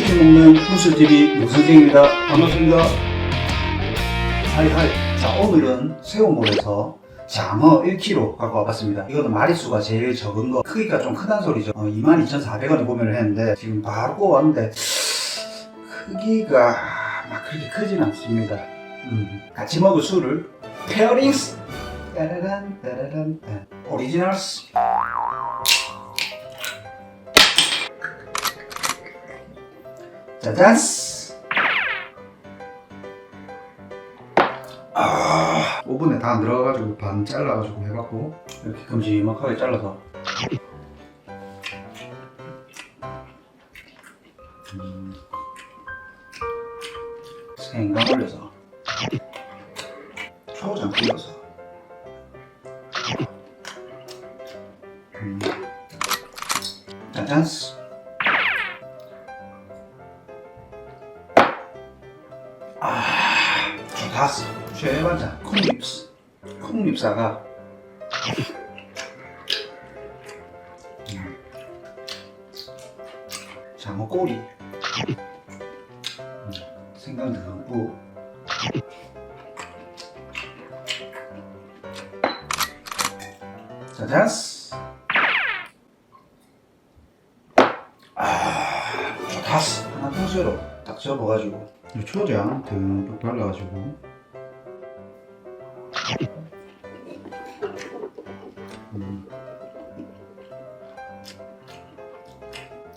먹는 훈수TV 노선생입니다. 반갑습니다. 하이하이. 자, 오늘은 새우몰에서 장어 1kg 갖고 와봤습니다. 이거는 마리수가 제일 적은 거, 크기가 좀 크다는 소리죠. 어, 22,400원에 구매를 했는데, 지금 바로 구워왔는데, 크기가 막 그렇게 크진 않습니다. 음, 같이 먹을 술을, 페어링스! 따라란, 따라란, 따. 오리지널스. 짜잔스! 아, 오븐에 다안 들어가가지고 반 잘라가지고 해갖고 이렇게 큼지막하게 잘라서. 음, 생강 올려서. 초장 뿌려서. 음, 짜잔스! 다스. 최반장 콩립스. 콩립사가 음. 장어 꼬리. 음, 생강 듬뿍. 짜잔스. 아, 좋다스. 하나 통째로 딱 접어가지고 이 초장 듬뿍 발라가지고. 음.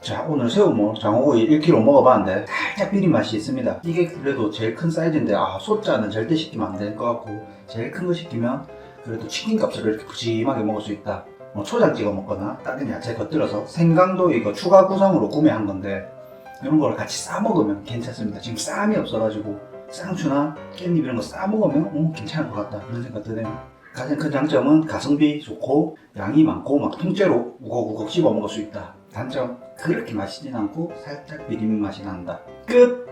자 오늘 새우물 장어구이 1kg 먹어봤는데 살짝 비린 맛이 있습니다. 이게 그래도 제일 큰 사이즈인데 아 소자는 절대 시키면 안 될 것 같고 제일 큰 거 시키면 그래도 치킨 값으로 이렇게 푸짐하게 먹을 수 있다. 뭐 초장 찍어 먹거나 다른 야채 곁들여서. 생강도 이거 추가 구성으로 구매한 건데 이런 걸 같이 싸 먹으면 괜찮습니다. 지금 쌈이 없어가지고 쌍추나 깻잎 이런 거 싸 먹으면 음, 괜찮을 것 같다. 이런 생각 드네요. 가장 큰 장점은 가성비 좋고 양이 많고 막 통째로 우걱우걱 씹어 먹을 수 있다. 단점 그렇게 맛있진 않고 살짝 비린 맛이 난다. 끝